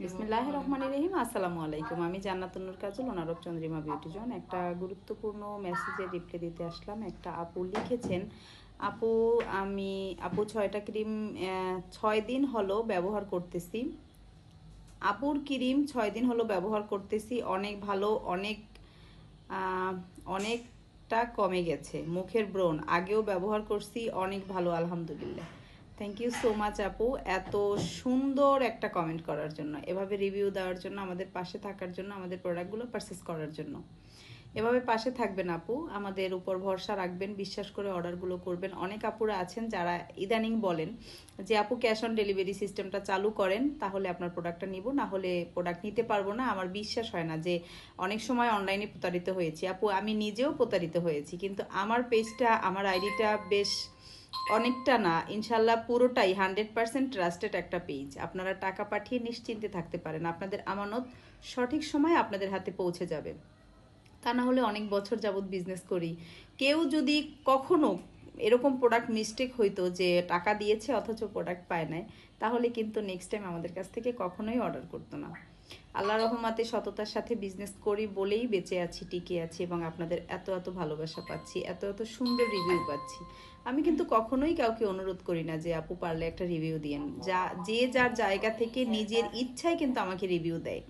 বিসমিল্লাহ রহমান রহিম। আসসালামু আলাইকুম। আমি চন্দ্রিমা বিউটি জন। একটা গুরুত্বপূর্ণ মেসেজে দিতে আসলাম। একটা আপু লিখেছেন, আপু, আমি, আপু ছয়টা ক্রিম ছয় দিন হলো ব্যবহার করতেছি। আপুর ক্রিম ছয় দিন হলো ব্যবহার করতেছি। অনেক ভালো, অনেক অনেকটা কমে গেছে। মুখের ব্রণ, আগেও ব্যবহার করছি, অনেক ভালো, আলহামদুলিল্লাহ। থ্যাংক ইউ সো মাচ আপু। এত সুন্দর একটা কমেন্ট করার জন্য, এভাবে রিভিউ দেওয়ার জন্য, আমাদের পাশে থাকার জন্য, আমাদের প্রোডাক্টগুলো পারচেস করার জন্য। এভাবে পাশে থাকবেন আপু, আমাদের উপর ভরসা রাখবেন, বিশ্বাস করে অর্ডারগুলো করবেন। অনেক আপুরা আছেন যারা ইদানিং বলেন যে, আপু ক্যাশ অন ডেলিভারি সিস্টেমটা চালু করেন, তাহলে আপনার প্রোডাক্টটা নিব। না হলে প্রোডাক্ট নিতে পারব না। আমার বিশ্বাস হয় না যে, অনেক সময় অনলাইনে প্রতারিত হয়েছি। আপু, আমি নিজেও প্রতারিত হয়েছি, কিন্তু আমার পেজটা আমার আইডিটা বেশ অনেকটা না, ইনশাল্লাহ পুরোটাই হান্ড্রেড পার্সেন্ট ট্রাস্টেড একটা পেজ। আপনারা টাকা পাঠিয়ে নিশ্চিন্তে থাকতে পারেন। আপনাদের আমানত সঠিক সময় আপনাদের হাতে পৌঁছে যাবে। তা না হলে অনেক বছর যাবৎ বিজনেস করি। কেউ যদি কখনো এরকম প্রোডাক্ট মিস্টেক হইতো যে টাকা দিয়েছে অথচ প্রোডাক্ট পায় নাই, তাহলে কিন্তু নেক্সট টাইম আমাদের কাছ থেকে কখনোই অর্ডার করতো না। আল্লাহ রহমাতে সততার সাথে বিজনেস করি বলেই বেঁচে আছি, টিকে আছি এবং আপনাদের এত এত ভালোবাসা পাচ্ছি, এত এত সুন্দর রিভিউ পাচ্ছি। আমি কিন্তু কখনোই কাউকে অনুরোধ করি না যে, আপু, পারলে একটা রিভিউ দিয়েন যা, যে যার জায়গা থেকে নিজের ইচ্ছায় কিন্তু আমাকে রিভিউ দেয়।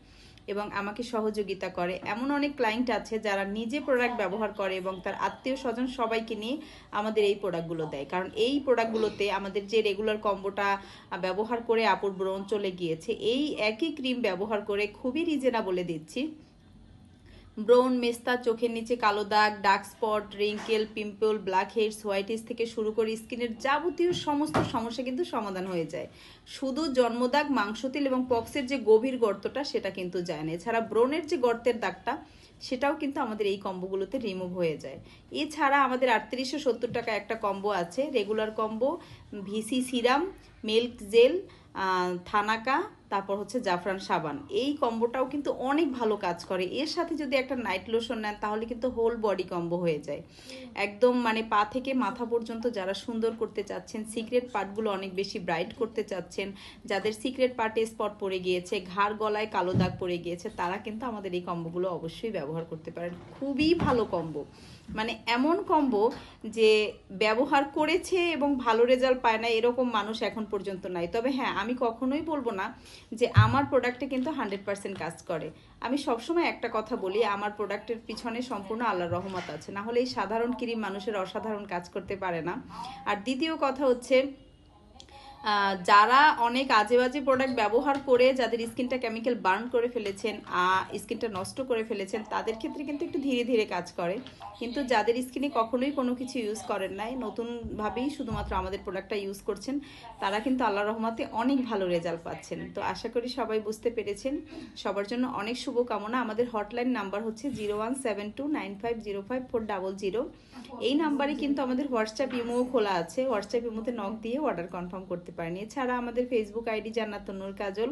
এবং আমাকে সহযোগিতা করে। এমন অনেক ক্লায়েন্ট আছে যারা নিজে প্রোডাক্ট ব্যবহার করে এবং তার আত্মীয় স্বজন সবাইকে নিয়ে আমাদের এই প্রোডাক্টগুলো দেয়। কারণ এই প্রোডাক্টগুলোতে আমাদের যে রেগুলার কম্বোটা ব্যবহার করে আপুর ব্রণ চলে গিয়েছে, এই একই ক্রিম ব্যবহার করে খুবই রিজেনা বলে দিচ্ছি। ব্রোন, মেস্তা, চোখের নিচে কালো দাগ, dark spot, wrinkle, pimple, blackheads whiteheads থেকে শুরু করে স্কিনের যাবতীয় সমস্ত সমস্যা কিন্তু সমাধান হয়ে যায়। শুধু জন্মদাগ মাংসতিল এবং পক্সের যে গভীর গর্তটা, সেটা কিন্তু যায় না। এছাড়া ব্রণের যে গর্তের দাগটা সেটাও কিন্তু আমাদের এই কম্বোগুলোতে রিমুভ হয়ে যায়। এছাড়া আমাদের আটত্রিশশো সত্তর টাকা একটা কম্বো আছে regular combo VC serum milk gel thanaka, তারপর হচ্ছে জাফরান সাবান। এই কম্বোটাও কিন্তু অনেক ভালো কাজ করে। এর সাথে যদি একটা নাইট লোশন নেন, তাহলে কিন্তু হোল বডি কম্বো হয়ে যায়। একদম মানে পা থেকে মাথা পর্যন্ত যারা সুন্দর করতে চাচ্ছেন সিক্রেট পার্টগুলো অনেক বেশি ব্রাইট করতে চাচ্ছেন, যাদের সিক্রেট পার্টে স্পট পড়ে গিয়েছে, ঘাড় গলায় কালো দাগ পড়ে গিয়েছে, তারা কিন্তু আমাদের এই কম্বোগুলো অবশ্যই ব্যবহার করতে পারেন। খুবই ভালো কম্বো মানে এমন কম্বো যে ব্যবহার করেছে এবং ভালো রেজাল্ট পায় না এরকম মানুষ এখন পর্যন্ত নাই। তবে হ্যাঁ আমি কখনোই বলব না যে আমার প্রোডাক্টে কিন্তু হান্ড্রেড পার্সেন্ট কাজ করে। আমি সবসময় একটা কথা বলি, আমার প্রোডাক্টের পিছনে সম্পূর্ণ আল্লাহর রহমত আছে। না হলে এই সাধারণ ক্রিম মানুষের অসাধারণ কাজ করতে পারে না। আর দ্বিতীয় কথা হচ্ছে যারা অনেক আজে বাজে প্রোডাক্ট ব্যবহার করে যাদের স্কিনটা কেমিক্যাল বার্ন করে ফেলেছেন স্কিনটা নষ্ট করে ফেলেছেন, তাদের ক্ষেত্রে কিন্তু একটু ধীরে ধীরে কাজ করে। কিন্তু যাদের স্কিনে কখনোই কোনো কিছু ইউজ করেন নাই, নতুনভাবেই শুধুমাত্র আমাদের প্রোডাক্টটা ইউজ করছেন, তারা কিন্তু আল্লাহ রহমাতে অনেক ভালো রেজাল্ট পাচ্ছেন। তো আশা করি সবাই বুঝতে পেরেছেন। সবার জন্য অনেক শুভকামনা। আমাদের হটলাইন নাম্বার হচ্ছে zero one seven two nine five zero five four double zero এই নাম্বারে কিন্তু আমাদের হোয়াটসঅ্যাপ ইমোও খোলা আছে। হোয়াটসঅ্যাপ ইমোতে নক দিয়ে অর্ডার কনফার্ম করতে পারেন। এছাড়া আমাদের Facebook ID Jannat Noor Kajal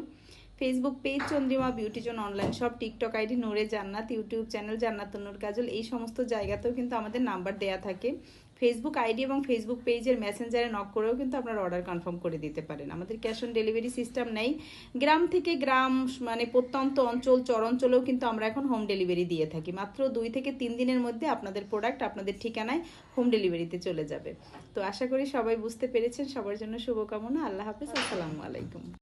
Facebook page Chandrima beauty zone online সব TikTok ID Noore Jannat YouTube channel জান্নাত নূর কাজল, এই সমস্ত জায়গাতেও কিন্তু আমাদের নাম্বার দেয়া থাকে। ফেসবুক আইডি এবং ফেসবুক পেজের মেসেঞ্জারে নক করেও কিন্তু আপনারা অর্ডার কনফার্ম করে দিতে পারেন। আমাদের ক্যাশ অন ডেলিভারি সিস্টেম নেই। গ্রাম থেকে গ্রাম মানে প্রত্যন্ত অঞ্চল, চরাঞ্চলেও কিন্তু আমরা এখন হোম ডেলিভারি দিয়ে থাকি। মাত্র দুই থেকে তিন দিনের মধ্যে আপনাদের প্রোডাক্ট আপনাদের ঠিকানায় হোম ডেলিভারিতে চলে যাবে। তো আশা করি সবাই বুঝতে পেরেছেন। সবার জন্য শুভকামনা। আল্লাহ হাফিজ। আসসালামু আলাইকুম।